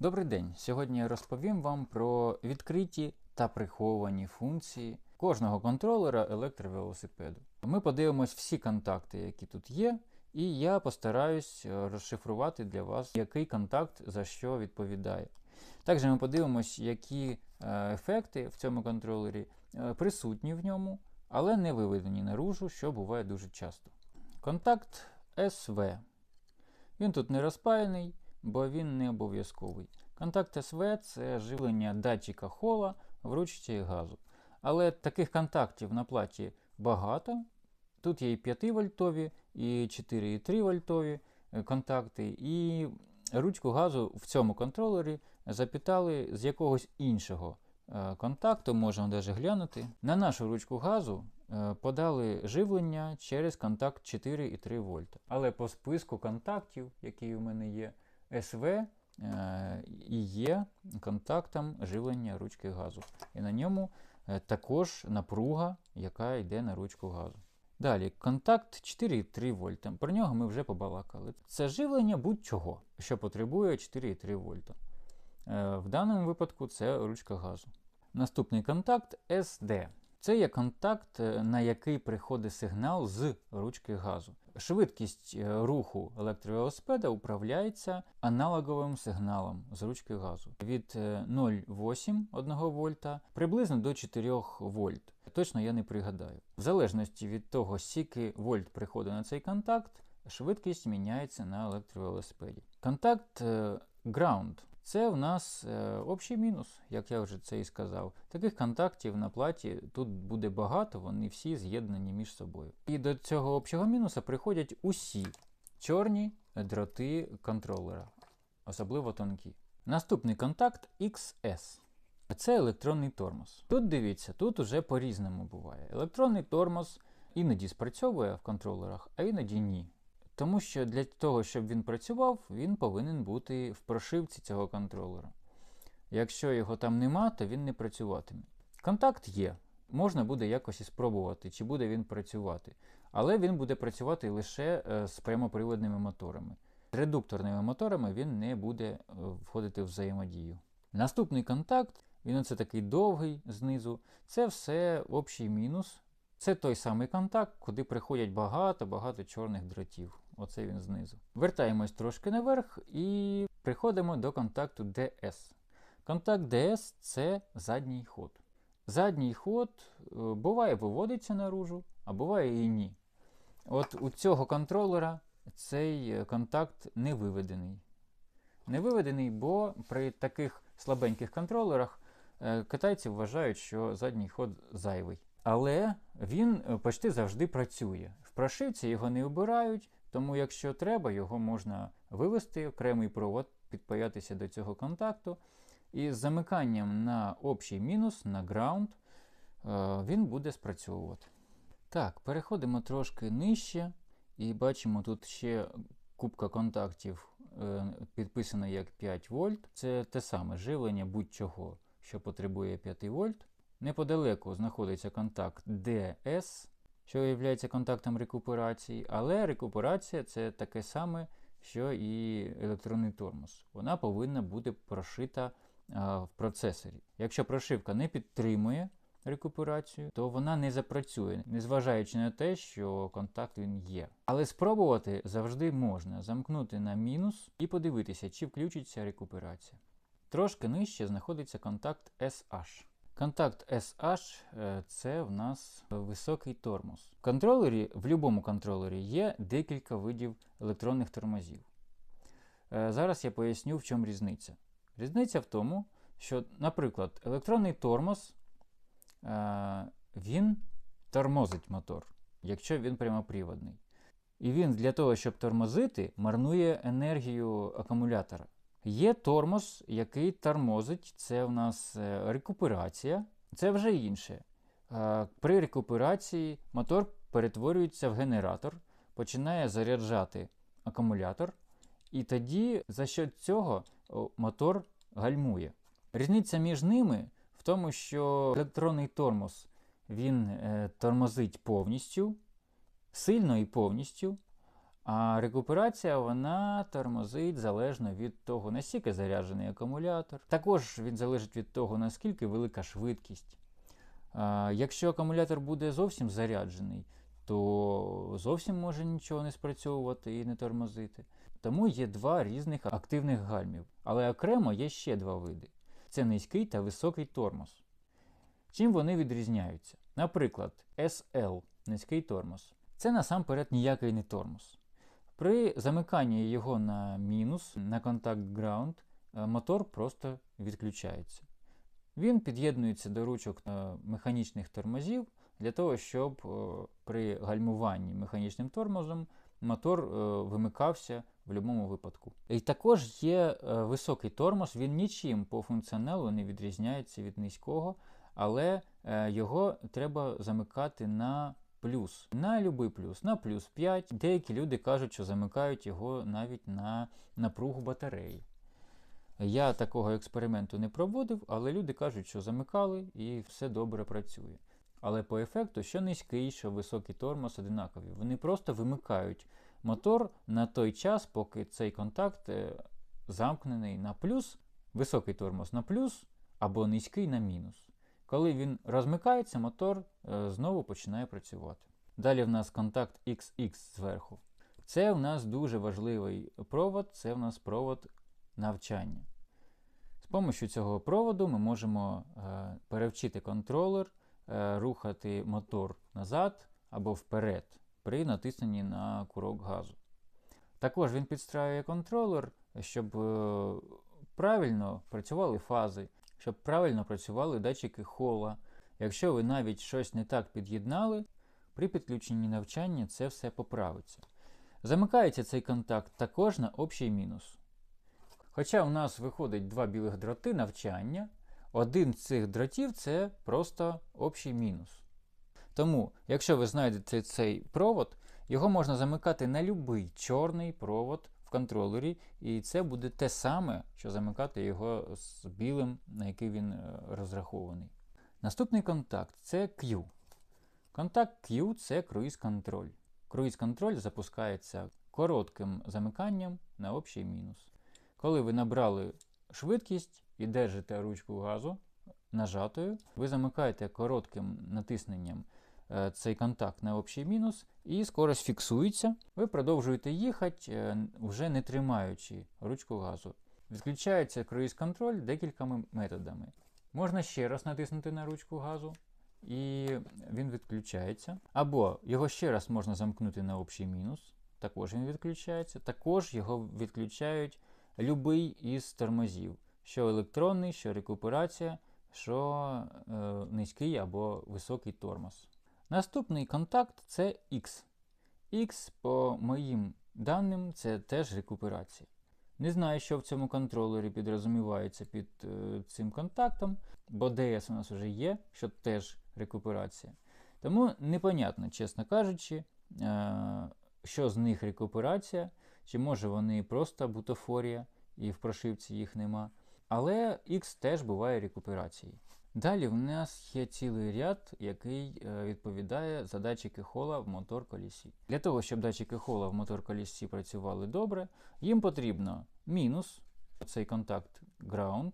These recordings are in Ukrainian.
Добрий день! Сьогодні я розповім вам про відкриті та приховані функції кожного контролера електровелосипеду. Ми подивимось всі контакти, які тут є, і я постараюсь е, розшифрувати для вас, який контакт за що відповідає. Також ми подивимось, які е, ефекти в цьому контролері е, присутні в ньому, але не виведені наружу, що буває дуже часто. Контакт SV. Він тут не розпаяний, бо він не обов'язковий. Контакт СВ це живлення датчика хола в ручці газу. Але таких контактів на платі багато. Тут є і 5 вольтові, і 4,3 вольтові контакти, і ручку газу в цьому контролері запитали з якогось іншого е, контакту, можемо навіть глянути. На нашу ручку газу е, подали живлення через контакт 4,3 вольта. Але по списку контактів, який у мене є, СВ е, і є контактом живлення ручки газу. І на ньому е, також напруга, яка йде на ручку газу. Далі, контакт 4,3 вольта. Про нього ми вже побалакали. Це живлення будь-чого, що потребує 4,3 вольта. Е, В даному випадку це ручка газу. Наступний контакт SD. Це є контакт, на який приходить сигнал з ручки газу. Швидкість е, руху електровелосипеда управляється аналоговим сигналом з ручки газу від е, 0,8 1 вольта приблизно до 4 вольт. Точно я не пригадаю. В залежності від того, скільки вольт приходить на цей контакт, швидкість міняється на електровелосипеді. Контакт е, ground це в нас е, общий мінус, як я вже це і сказав. Таких контактів на платі тут буде багато, вони всі з'єднані між собою. І до цього общого мінуса приходять усі чорні дроти контролера, особливо тонкі. Наступний контакт XS. Це електронний тормоз. Тут дивіться, тут уже по-різному буває. Електронний тормоз іноді спрацьовує в контролерах, а іноді ні. Тому що для того, щоб він працював, він повинен бути в прошивці цього контролера. Якщо його там нема, то він не працюватиме. Контакт є. Можна буде якось і спробувати, чи буде він працювати. Але він буде працювати лише е, з прямоприводними моторами. З редукторними моторами він не буде е, входити в взаємодію. Наступний контакт, він оце такий довгий знизу. Це все общий мінус. Це той самий контакт, куди приходять багато-багато чорних дротів. Оце він знизу. Вертаємось трошки наверх і приходимо до контакту DS. Контакт DS це задній ход. Задній ход е, буває виводиться наружу, а буває і ні. От у цього контролера цей е, контакт не виведений. Не виведений, бо при таких слабеньких контролерах е, китайці вважають, що задній ход зайвий. Але він почти завжди працює. В прошивці його не обирають, тому якщо треба, його можна вивести, окремий провод, підпаятися до цього контакту. І з замиканням на общий мінус, на ground, е, він буде спрацьовувати. Так, переходимо трошки нижче і бачимо тут ще кубка контактів е, підписана як 5 вольт. Це те саме живлення будь-чого, що потребує 5 вольт. Неподалеку знаходиться контакт DS, що є контактом рекуперації, але рекуперація це таке саме, що і електронний тормоз. Вона повинна бути прошита а, в процесорі. Якщо прошивка не підтримує рекуперацію, то вона не запрацює, незважаючи на те, що контакт він є. Але спробувати завжди можна замкнути на мінус і подивитися, чи включиться рекуперація. Трошки нижче знаходиться контакт SH. Контакт SH це в нас високий тормоз. В контролері, в будь-якому контролері є декілька видів електронних тормозів. Е, Зараз я поясню, в чому різниця. Різниця в тому, що, наприклад, електронний тормоз е, він тормозить мотор, якщо він прямоприводний. І він для того, щоб тормозити, марнує енергію акумулятора. Є тормоз, який тормозить, це в нас е, рекуперація, це вже інше. Е, При рекуперації мотор перетворюється в генератор, починає заряджати акумулятор, і тоді за що цього мотор гальмує. Різниця між ними в тому, що електронний тормоз він е, тормозить повністю, сильно і повністю, А рекуперація вона тормозить залежно від того, наскільки заряджений акумулятор. Також він залежить від того, наскільки велика швидкість. Якщо акумулятор буде зовсім заряджений, то зовсім може нічого не спрацьовувати і не тормозити. Тому є два різних активних гальмів. Але окремо є ще два види: це низький та високий тормоз. Чим вони відрізняються? Наприклад, SL низький тормоз. Це насамперед ніякий не тормоз. При замиканні його на мінус, на контакт ground, е, мотор просто відключається. Він під'єднується до ручок е, механічних тормозів для того, щоб е, при гальмуванні механічним тормозом мотор вимикався в будь-якому випадку. І також є високий тормоз, він нічим по функціоналу не відрізняється від низького, але його треба замикати на плюс. На любий плюс, на плюс 5. Деякі люди кажуть, що замикають його навіть на напругу батареї. Я такого експерименту не проводив, але люди кажуть, що замикали і все добре працює. Але по ефекту, що низький, що високий тормоз одинакові. Вони просто вимикають мотор на той час, поки цей контакт е, замкнений на плюс, високий тормоз на плюс або низький на мінус. Коли він розмикається, мотор е, знову починає працювати. Далі в нас контакт XX зверху. Це в нас дуже важливий провод, це в нас провод навчання. З допомогою цього проводу ми можемо е, перевчити контролер, е, рухати мотор назад або вперед при натисненні на курок газу. Також він підстраює контролер, щоб правильно працювали фази, щоб правильно працювали датчики хола. Якщо ви навіть щось не так під'єднали, при підключенні навчання це все поправиться. Замикається цей контакт також на общий мінус. Хоча у нас виходить два білих дроти навчання, один з цих дротів це просто общий мінус. Тому, якщо ви знайдете цей провод, його можна замикати на будь-який чорний провод контролері, і це буде те саме, що замикати його з білим, на який він е, розрахований. Наступний контакт це Q. Контакт Q це круїз-контроль. Круїз-контроль запускається коротким замиканням на общий мінус. Коли ви набрали швидкість і держите ручку газу нажатою, ви замикаєте коротким натисненням цей контакт на общий мінус, і скорость фіксується. Ви продовжуєте їхати, е, вже не тримаючи ручку газу. Відключається круїз контроль декількома методами. Можна ще раз натиснути на ручку газу, і він відключається. Або його ще раз можна замкнути на общий мінус, також він відключається. Також його відключають любий із тормозів, що електронний, що рекуперація, що е, низький або високий тормоз. Наступний контакт це X. X, по моїм даним, це теж рекуперація. Не знаю, що в цьому контролері підрозумівається під е, цим контактом, бо DS у нас вже є, що теж рекуперація. Тому непонятно, чесно кажучи, е, що з них рекуперація, чи може вони просто бутафорія і в прошивці їх нема. Але X теж буває рекуперацією. Далі в нас є цілий ряд, який е, відповідає за датчики хола в мотор колісі. Для того, щоб датчики хола в мотор колісі працювали добре, їм потрібно мінус, цей контакт ground,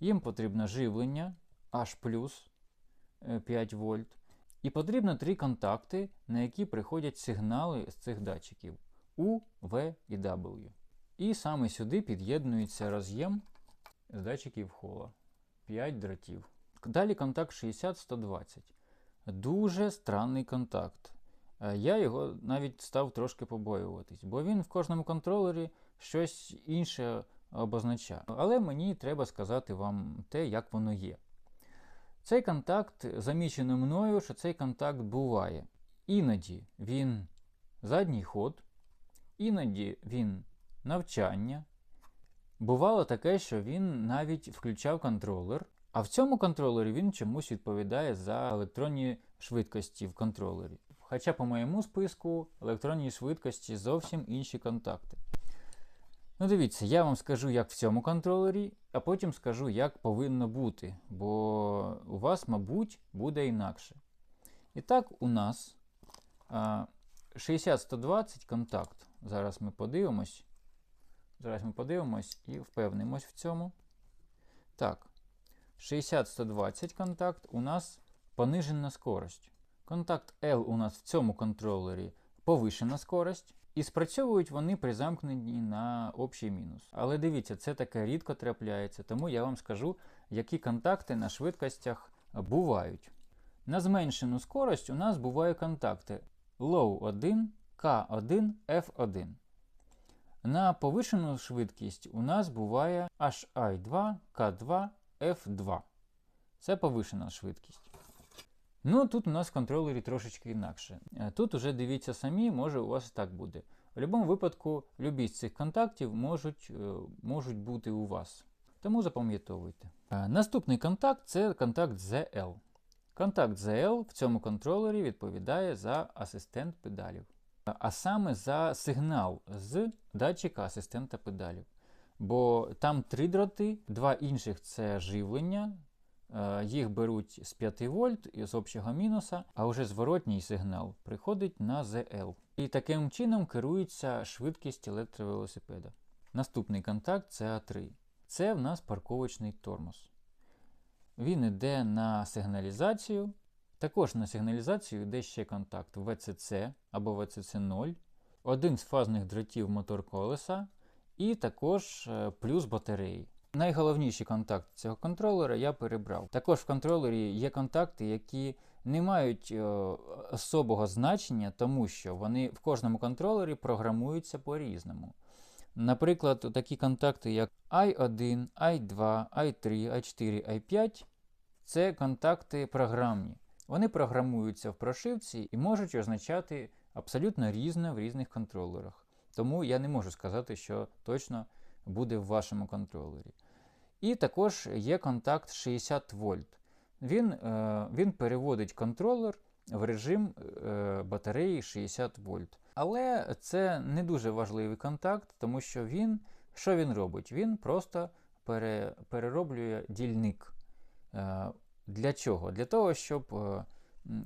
їм потрібно живлення H 5 е, вольт. І потрібно три контакти, на які приходять сигнали з цих датчиків U, V і W. І саме сюди під'єднується роз'єм з датчиків хола. 5 дротів. Далі контакт 60-120. Дуже странний контакт. Е, я його навіть став трошки побоюватись, бо він в кожному контролері щось інше обозначає. Але мені треба сказати вам те, як воно є. Цей контакт замічено мною, що цей контакт буває. Іноді він задній ход, іноді він навчання. Бувало таке, що він навіть включав контролер. А в цьому контролері він чомусь відповідає за електронні швидкості в контролері. Хоча по моєму списку електронні швидкості зовсім інші контакти. Ну, дивіться, я вам скажу, як в цьому контролері, а потім скажу, як повинно бути, бо у вас, мабуть, буде інакше. І так, у нас а, 60-120 контакт. Зараз ми подивимось. Зараз ми подивимось і впевнимось в цьому. Так, 60-120 контакт у нас понижена скорость. Контакт L у нас в цьому контролері повишена скорость. І спрацьовують вони при замкненні на общий мінус. Але дивіться, це таке рідко трапляється, тому я вам скажу, які контакти на швидкостях бувають. На зменшену скорость у нас бувають контакти Low 1, K1, F1. На повишену швидкість у нас буває HI2, K2, F2. Це повишена швидкість. Ну, тут у нас в контролері трошечки інакше. Е, Тут уже дивіться самі, може у вас так буде. В будь-якому випадку, любі з цих контактів можуть, е, можуть бути у вас. Тому запам'ятовуйте. Е, Наступний контакт це контакт ZL. Контакт ZL в цьому контролері відповідає за асистент педалів, а саме за сигнал з датчика асистента педалів. Бо там три дроти, два інших це живлення. Е, Їх беруть з 5 вольт і з общого мінуса, а вже зворотній сигнал приходить на ZL. І таким чином керується швидкість електровелосипеда. Наступний контакт це А3. Це в нас парковочний тормоз. Він йде на сигналізацію. Також на сигналізацію йде ще контакт VCC або VCC0, один з фазних дротів мотор колеса, і також е, плюс батареї. Найголовніший контакт цього контролера я перебрав. Також в контролері є контакти, які не мають е, особого значення, тому що вони в кожному контролері програмуються по-різному. Наприклад, такі контакти, як i1, i2, i3, i4, i5 це контакти програмні. Вони програмуються в прошивці і можуть означати абсолютно різне в різних контролерах. Тому я не можу сказати, що точно буде в вашому контролері. І також є контакт 60 вольт. Він, е, він переводить контролер в режим е, батареї 60 вольт. Але це не дуже важливий контакт, тому що він, що він робить? Він просто пере, перероблює дільник. Е, для чого? Для того, щоб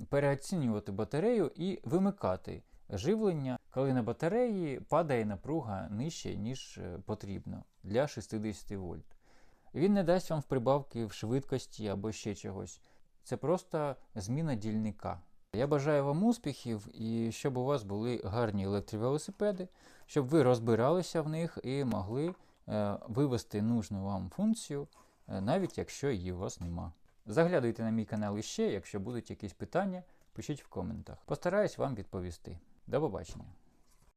переоцінювати батарею і вимикати живлення, коли на батареї падає напруга нижче, ніж е, потрібно для 60 вольт. Він не дасть вам в прибавки в швидкості або ще чогось. Це просто зміна дільника. Я бажаю вам успіхів і щоб у вас були гарні електровелосипеди, щоб ви розбиралися в них і могли е, вивести нужну вам функцію, е, навіть якщо її у вас нема. Заглядуйте на мій канал іще, якщо будуть якісь питання, пишіть в коментах. Постараюсь вам відповісти. До побачення.